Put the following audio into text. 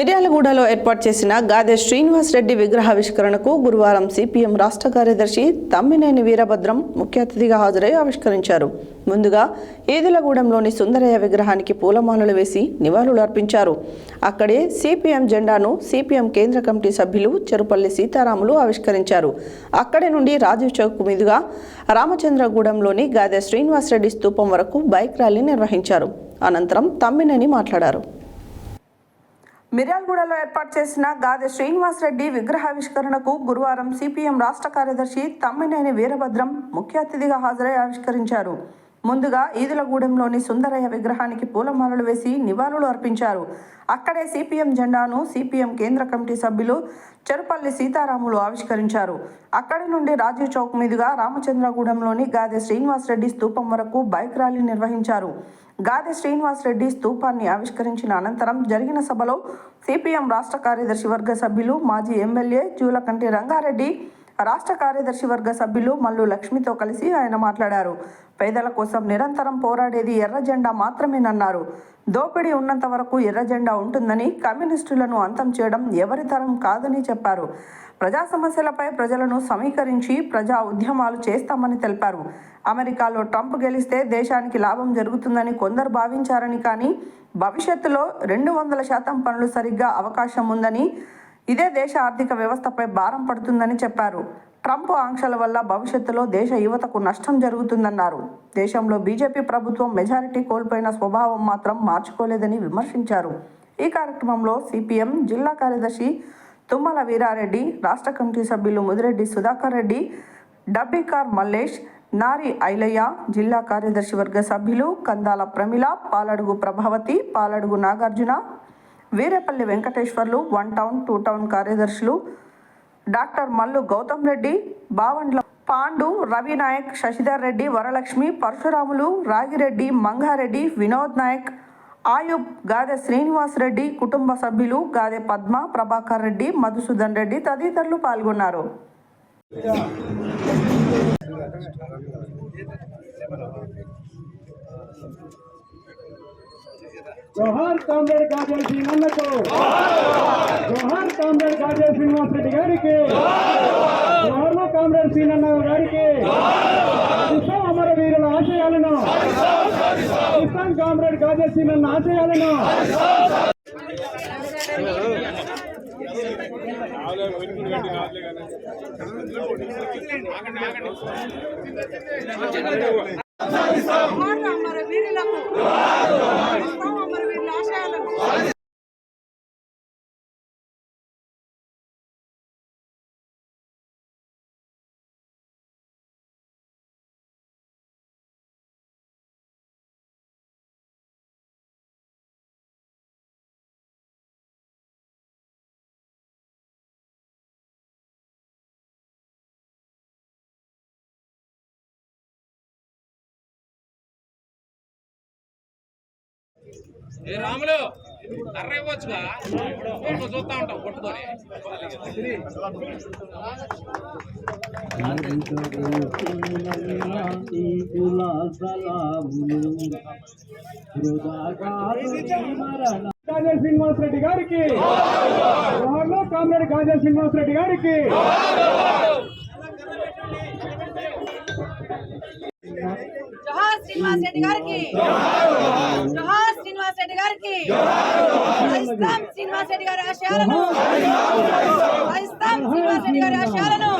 మిర్యాలగూడలో ఏర్పాటు చేసిన గాదె శ్రీనివాస్ రెడ్డి విగ్రహావిష్కరణకు గురువారం సిపిఎం రాష్ట్ర కార్యదర్శి తమ్మినేని వీరభద్రం ముఖ్య అతిథిగా హాజరై ఆవిష్కరించారు. ముందుగా ఏదులగూడెంలోని సుందరయ్య విగ్రహానికి పూలమాలలు వేసి నివాళులు అర్పించారు. అక్కడే సిపిఎం జెండాను సిపిఎం కేంద్ర కమిటీ సభ్యులు చెరుపల్లి సీతారాములు ఆవిష్కరించారు. అక్కడి నుండి రాజీవ్ చౌక్ మీదుగా రామచంద్రగూడెంలోని గాదె శ్రీనివాస్ రెడ్డి స్తూపం వరకు బైక్ ర్యాలీ నిర్వహించారు. అనంతరం తమ్మినేని మాట్లాడారు. మిర్యాలగూడలో ఏర్పాటు చేసిన గాదె శ్రీనివాస్ రెడ్డి విగ్రహావిష్కరణకు గురువారం సిపిఎం రాష్ట్ర కార్యదర్శి తమ్మినేని వీరభద్రం ముఖ్య అతిథిగా హాజరై ఆవిష్కరించారు. ముందుగా ఈదులగూడెంలోని సుందరయ్య విగ్రహానికి పూలమాలలు వేసి నివాళులు అర్పించారు. అక్కడే సిపిఎం జెండాను సిపిఎం కేంద్ర కమిటీ సభ్యులు చెరుపల్లి సీతారాములు ఆవిష్కరించారు. అక్కడి నుండి రాజీవ్ చౌక్ మీదుగా రామచంద్రగూడెంలోని గాదె శ్రీనివాస్ రెడ్డి స్తూపం వరకు బైక్ ర్యాలీ నిర్వహించారు. గాది శ్రీనివాస్ రెడ్డి స్తూపాన్ని ఆవిష్కరించిన అనంతరం జరిగిన సభలో సిపిఎం రాష్ట్ర కార్యదర్శి వర్గ సభ్యులు మాజీ ఎమ్మెల్యే జూలకంటి రంగారెడ్డి రాష్ట్ర కార్యదర్శి వర్గ సభ్యులు మల్లు లక్ష్మితో కలిసి ఆయన మాట్లాడారు. పేదల కోసం నిరంతరం పోరాడేది ఎర్ర జెండా మాత్రమేనన్నారు. దోపిడీ ఉన్నంత వరకు ఎర్ర జెండా ఉంటుందని కమ్యూనిస్టులను అంతం చేయడం ఎవరి తరం కాదని చెప్పారు. ప్రజా సమస్యలపై ప్రజలను సమీకరించి ప్రజా ఉద్యమాలు చేస్తామని తెలిపారు. అమెరికాలో ట్రంప్ గెలిస్తే దేశానికి లాభం జరుగుతుందని కొందరు భావించారని కానీ భవిష్యత్తులో రెండు వందల శాతం పనులు సరిగ్గా అవకాశం ఉందని ఇదే దేశ ఆర్థిక వ్యవస్థపై భారం పడుతుందని చెప్పారు. ట్రంప్ ఆంక్షల వల్ల భవిష్యత్తులో దేశ యువతకు నష్టం జరుగుతుందన్నారు. దేశంలో బీజేపీ ప్రభుత్వం మెజారిటీ కోల్పోయిన స్వభావం మాత్రం మార్చుకోలేదని విమర్శించారు. ఈ కార్యక్రమంలో సిపిఎం జిల్లా కార్యదర్శి తుమ్మల వీరారెడ్డి రాష్ట్ర కమిటీ సభ్యులు ముదిరెడ్డి సుధాకర్ రెడ్డి డబ్బికార్ మల్లేష్ నారి ఐలయ్య జిల్లా కార్యదర్శి వర్గ సభ్యులు Kandala Pramila Paladugu Prabhavathi Paladugu Nagarjuna Veerepalli Venkateswarlu one town two town కార్యదర్శులు డాక్టర్ మల్లు గౌతమ్ రెడ్డి బావండ్ల పాండు రవి నాయక్ శశిధర్ రెడ్డి వరలక్ష్మి పరశురాములు రాగిరెడ్డి మంగారెడ్డి వినోద్ నాయక్ ఆయుబ్ గాదె శ్రీనివాస్ రెడ్డి కుటుంబ సభ్యులు గాదె పద్మ ప్రభాకర్ రెడ్డి మధుసూదన్ రెడ్డి తదితరులు పాల్గొన్నారు. జోహార్ కామ్రేడ్ కాజా శ్రీనన్నకు జోహార్ కామ్రేడ్ కాజా శ్రీనివాస్ రెడ్డి గారికి. జోహార్లో కామ్రేడ్ శ్రీనన్న గారికి. ఇస్తాం అమరవీరుల ఆశయాలను. ఇస్తాం కామ్రేడ్ కాజా శ్రీనన్న ఆశయాలను. జోహార్ అమర వీరులకు. ఏ రాములు కర్ర ఇవ్వచ్చుగా? ఫోటో చూస్తా ఉంటాం కొట్టుకొని కాజా శ్రీనివాస్ రెడ్డి గారికి. జోహార్లో కామ్రేడ్ కాజా శ్రీనివాస్ రెడ్డి గారికి. జోహార్ శ్రీనివాస్ రెడ్డి గారికి. జోహార్ శ్రీనివాస్ రెడ్డి గారికి. ఇస్తాం శ్రీనివాస్ రెడ్డి గారి ఆశయాలను. ఇస్తాం శ్రీనివాస్ గారి ఆశయాలను.